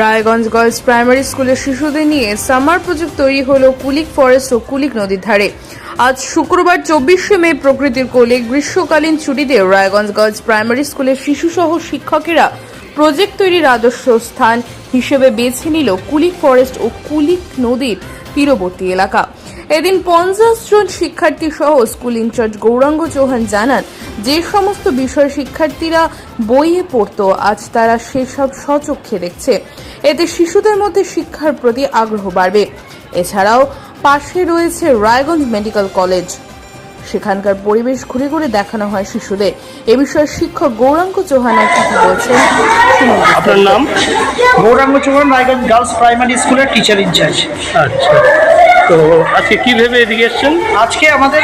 Raiganj girls primary স্কুলের শিশুদের নিয়ে সামার প্রজেক্ট তৈরি হলো কুলিক ফরেস্ট ও কুলিক নদীর ধারে। আজ শুক্রবার চব্বিশে মে প্রকৃতির কোলে গ্রীষ্মকালীন ছুটিতে রায়গঞ্জ গার্লস প্রাইমারি স্কুলের শিশুসহ শিক্ষকেরা প্রজেক্ট তৈরির আদর্শ স্থান হিসেবে বেছে নিল কুলিক ফরেস্ট ও কুলিক নদীর তীরবর্তী এলাকা। এদিন পঞ্চাশ জন শিক্ষার্থী সহ স্কুল ইনচার্জ গৌরাঙ্গ চৌহান জানান যে সমস্ত বিষয় শিক্ষার্থীরা বইয়ে পড়তো আজ তারা সেসব স্বচক্ষে দেখছে। এতে শিশুদের মধ্যে শিক্ষার প্রতি আগ্রহ বাড়বে। এছাড়াও পাশে রয়েছে রায়গঞ্জ মেডিকেল কলেজ। সেখানকার পরিবেশ ঘুরে ঘুরে দেখানো হয় শিশুদের। এ বিষয়ে শিক্ষক গৌরাঙ্গ চৌহান কি বলছেন আপনার নাম? গৌরাঙ্গ চৌহান রায়গঞ্জ গার্লস প্রাইমারি স্কুলের টিচার ইনচার্জ আচ্ছা। তো আজকে কি ভেবে এদিকে এসছেন? আজকে আমাদের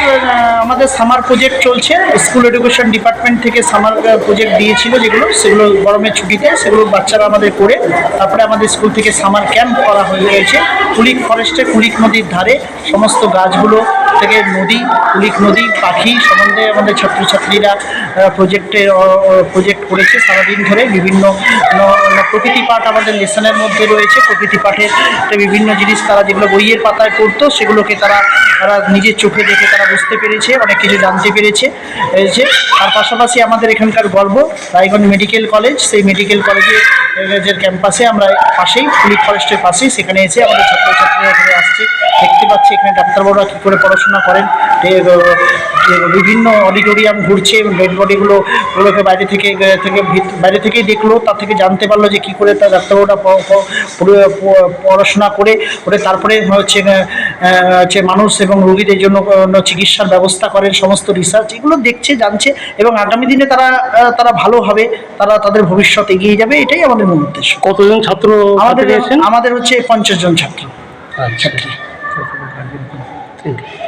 আমাদের সামার প্রজেক্ট চলছে। স্কুল এডুকেশন ডিপার্টমেন্ট থেকে সামার প্রজেক্ট দিয়েছিল যেগুলো, সেগুলো গরমের ছুটিতে, সেগুলো বাচ্চারা আমাদের করে, তারপরে আমাদের স্কুল থেকে সামার ক্যাম্প করা হয়ে গেছে কুলিক ফরেস্টে কুলিক নদীর ধারে সমস্ত গাছগুলো থেকে নদী, কুলিক নদী, পাখি সম্বন্ধে আমাদের ছাত্রছাত্রীরা প্রজেক্টে প্রজেক্ট করেছে সারাদিন ধরে বিভিন্ন ন- ন- প্রকৃতি পাঠ আমাদের লেসনের মধ্যে রয়েছে। প্রকৃতি পাঠের বিভিন্ন জিনিস তারা যেগুলো বইয়ের পাতায় পড়তো, সেগুলোকে তারা তারা নিজের চোখে দেখে তারা বুঝতে পেরেছে, অনেক কিছু জানতে পেরেছে। পেরেছে তার পাশাপাশি আমাদের এখানকার গর্ব, রায়গঞ্জ মেডিকেল কলেজ, সেই মেডিকেল কলেজে কলেজের ক্যাম্পাসে আমরা পাশেই পুলিশ ফরেস্টের পাশেই সেখানে এসে আমাদের ছাত্রছাত্রীরা পাচ্ছি এখানে ডাক্তারবাবুরা কী করে পড়াশোনা করেন? বিভিন্ন অডিটোরিয়াম ঘুরছে এবং ডেড বডিগুলো ওগুলোকে বাইরে থেকে থেকে বাইরে থেকেই দেখল তার থেকে জানতে পারল যে কী করে তার ডাক্তারবাবুরা পড়াশোনা করে করে তারপরে হচ্ছে হচ্ছে মানুষ এবং রোগীদের জন্য চিকিৎসার ব্যবস্থা করেন সমস্ত রিসার্চ এগুলো দেখছে জানছে এবং আগামী দিনে তারা তারা ভালো হবে তারা তাদের ভবিষ্যৎ এগিয়ে যাবে এটাই আমাদের মূল উদ্দেশ্য। কতজন ছাত্র আমাদের আমাদের হচ্ছে পঞ্চাশ জন ছাত্র। আচ্ছা। ছাত্রী। Thank you.